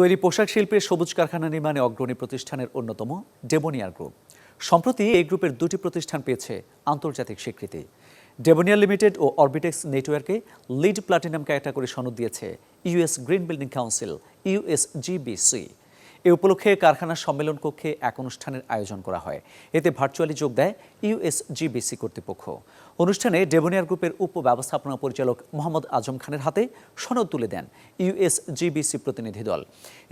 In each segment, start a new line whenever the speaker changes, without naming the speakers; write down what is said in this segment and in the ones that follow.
তৈরি পোশাক শিল্পের সবুজ কারখানা নির্মাণে অগ্রণী প্রতিষ্ঠানের অন্যতম ডেবোনিয়ার গ্রুপ। সম্প্রতি এই গ্রুপের দুটি প্রতিষ্ঠান পেয়েছে আন্তর্জাতিক স্বীকৃতি। ডেবোনিয়ার লিমিটেড ও অরবিটেক্স নেটওয়ার্কে লিড প্লাটিনাম ক্যাটাগরি সনদ দিয়েছে US green building council, USGBC. এ উপলক্ষে কারখানার সম্মেলন কক্ষে এক অনুষ্ঠানের আয়োজন করা হয়। এতে ভার্চুয়ালি যোগ দেয় ইউএসজিবিসি কর্তৃপক্ষ। অনুষ্ঠানে ডেবোনিয়ার গ্রুপের উপ ব্যবস্থাপনা পরিচালক মোহাম্মদ আজম খানের হাতে সনদ তুলে দেন ইউএসজিবিসি প্রতিনিধি দল।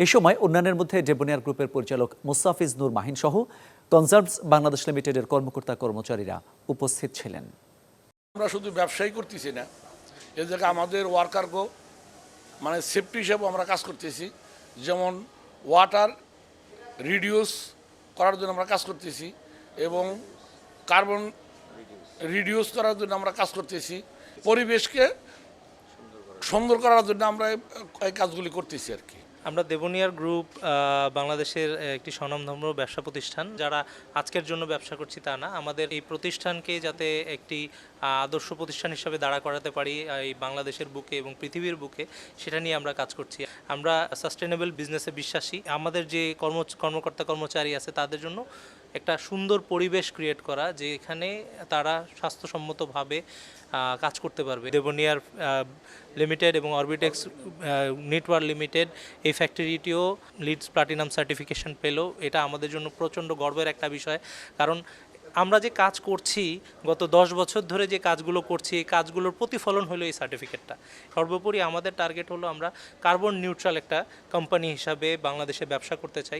এ সময় অন্যান্যের মধ্যে ডেবোনিয়ার গ্রুপের পরিচালক মুস্তাফিজ নূর মাহিন সহ কনজার্ভস বাংলাদেশ লিমিটেডের কর্মকর্তা কর্মচারীরা উপস্থিত ছিলেন।
আমরা শুধু ব্যবসায়ী করতেছি না, এ জায়গায় আমাদের ওয়ার্কারকেও মানে সেফটি হিসেবেও আমরা কাজ করতেছি। যেমন ওয়াটার রিডিউস করার জন্য আমরা কাজ করতেছি এবং কার্বন রিডিউস করার জন্য আমরা কাজ করতেছি। পরিবেশকে সুন্দর করার জন্য আমরা এই- কাজগুলি করতেছি আর কি।
আমরা দেবনিয়ার গ্রুপ বাংলাদেশের একটি স্বনামধন্য ব্যবসা প্রতিষ্ঠান। যারা আজকের জন্য ব্যবসা করছি তা না। আমাদের এই প্রতিষ্ঠানকে যাতে একটি আদর্শ প্রতিষ্ঠান হিসাবে দাঁড়া করাতে পারি এই বাংলাদেশের বুকে এবং পৃথিবীর বুকে, সেটা নিয়ে আমরা কাজ করছি। আমরা সাস্টেনেবল বিজনেসে বিশ্বাসী। আমাদের যে কর্ম কর্মকর্তা কর্মচারী আছে, তাদের জন্য একটা সুন্দর পরিবেশ ক্রিয়েট করা যে এখানে তারা স্বাস্থ্যসম্মতভাবে কাজ করতে পারবে। দেবনিয়ার লিমিটেড এবং অরবিটেক্স নেটওয়ার্ক লিমিটেড এই ফ্যাক্টরিটিও লিডস প্লাটিনাম সার্টিফিকেশন পেল। এটা আমাদের জন্য প্রচণ্ড গর্বের একটা বিষয়। কারণ আমরা যে কাজ করছি, গত দশ বছর ধরে যে কাজগুলো করছি, এই কাজগুলোর প্রতিফলন হলো এই সার্টিফিকেটটা সর্বোপরি আমাদের টার্গেট হলো আমরা কার্বন নিউট্রাল একটা কোম্পানি হিসাবে বাংলাদেশে ব্যবসা করতে চাই।